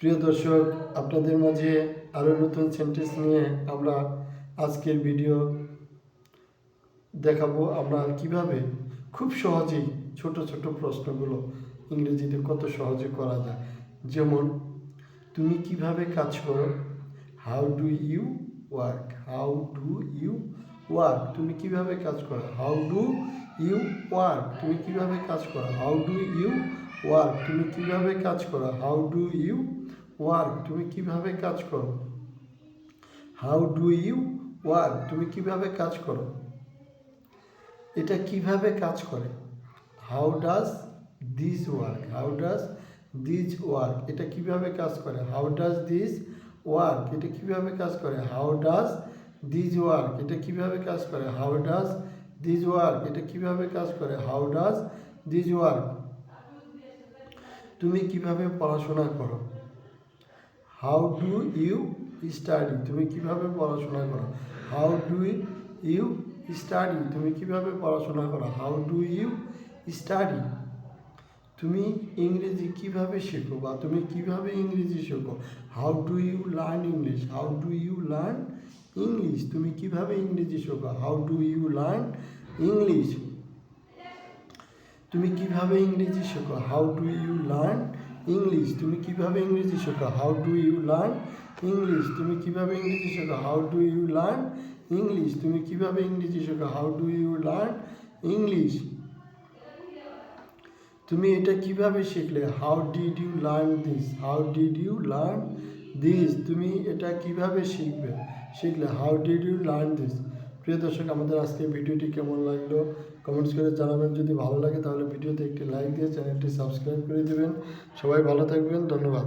প্রিয় দর্শক, আপনাদের মাঝে আরও নতুন সেন্টেন্স নিয়ে আমরা আজকের ভিডিও দেখাবো। আমরা কীভাবে খুব সহজেই ছোট ছোট প্রশ্নগুলো ইংরেজিতে কত সহজে করা যায়। যেমন, তুমি কীভাবে কাজ করো? How do you work how do you work তুমি কীভাবে কাজ করো? হাউ ডু ইউ ওয়ার্ক তুমি কীভাবে কাজ করো? হাউ ডু ইউ ওয়ার্ক তুমি কীভাবে কাজ করো হাউ ডু ইউ ওয়ার্ক তুমি কীভাবে কাজ করো? হাউ ডু ইউ ওয়ার্ক তুমি কীভাবে কাজ করো? এটা কীভাবে কাজ করে? How does this work how does this work এটা কীভাবে কাজ করে? হাউ ডাজ দিস ওয়ার্ক এটা কীভাবে কাজ করে? হাউ ডাজ দিস ওয়ার্ক এটা কীভাবে কাজ করে? হাউ ডাজ দিস ওয়ার্ক এটা কীভাবে কাজ করে? হাউ ডাজ দিস ওয়ার্ক তুমি কীভাবে পড়াশোনা করো? হাউ ডু ইউ স্টাডি তুমি কীভাবে পড়াশোনা করো? হাউ ডু ইউ স্টাডি তুমি কীভাবে পড়াশোনা করো? হাউ ডু ইউ স্টাডি তুমি ইংরেজি কীভাবে শেখো বা তুমি কীভাবে ইংরেজি শেখো? How do you learn English how do you learn English তুমি কীভাবে ইংরেজি শেখো? How do you learn English তুমি কীভাবে ইংরেজি শেখো? How do you learn English তুমি কীভাবে ইংরেজি শেখো? How do you learn English তুমি কীভাবে ইংরেজি শেখো? How do you learn English তুমি কীভাবে ইংরেজি শেখো? How do you learn English তুমি এটা কীভাবে শিখলে? How did you learn this how did you learn this তুমি এটা কীভাবে শিখবে? শিখলে? How did you learn this প্রিয় দর্শক, আমাদের আজকে ভিডিওটি কেমন লাগল কমেন্টস করে জানাবেন। যদি ভালো লাগে তাহলে ভিডিওতে একটি লাইক দিয়ে চ্যানেলটি সাবস্ক্রাইব করে দেবেন। সবাই ভালো থাকবেন, ধন্যবাদ।